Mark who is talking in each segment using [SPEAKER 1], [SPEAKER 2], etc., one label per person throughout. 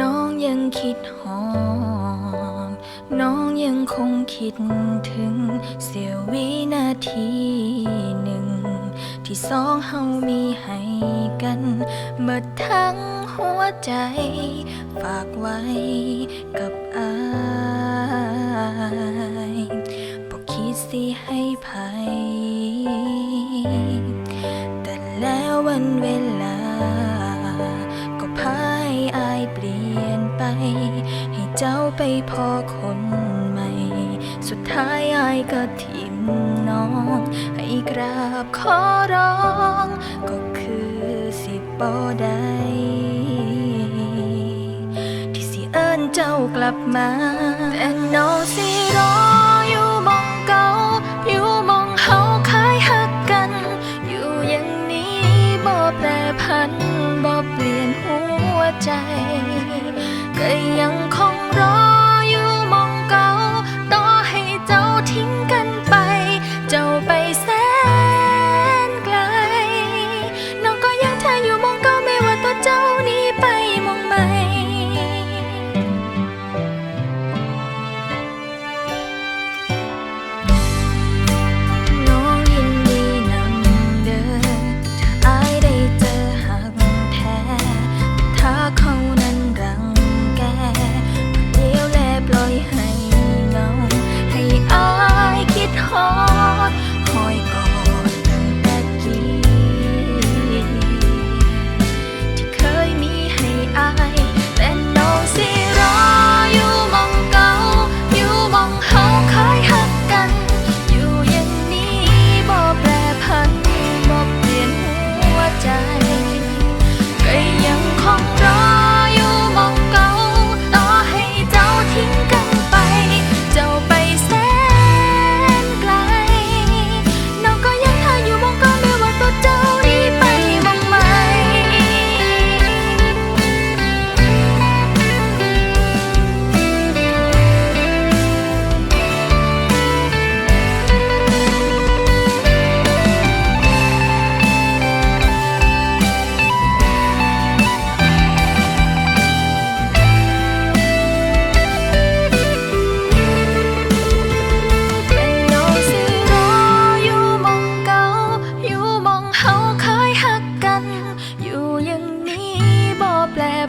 [SPEAKER 1] น้องยังคิดหอม น้องยังคงคิดถึงเสียววินาทีหนึ่ง ที่สองเฮามีให้กันเบิดทั้งหัวใจ ฝากไว้กับอายบอกคิดสิให้ภัย แต่แล้ววันเวลา ให้เจ้าไปพอคนใหม่ สุดท้ายอายก็ทิมน้อง ให้กราบขอร้อง ก็คือสิบ่ได้ที่สิเอิ้นเจ้ากลับมา แต่น้องสิรออยู่มองเก่าอยู่มองเฮาคายหักกัน อยู่อย่างนี้บ่แปรพันบ่เปลี่ยนหัวใจ ก็ยังคงรอ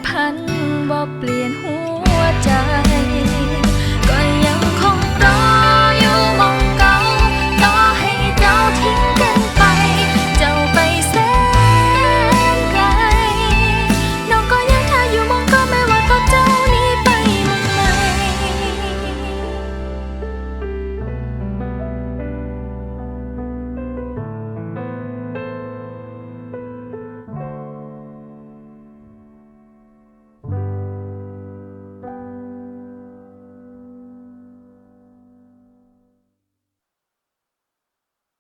[SPEAKER 1] พันบอกเปลี่ยนหัว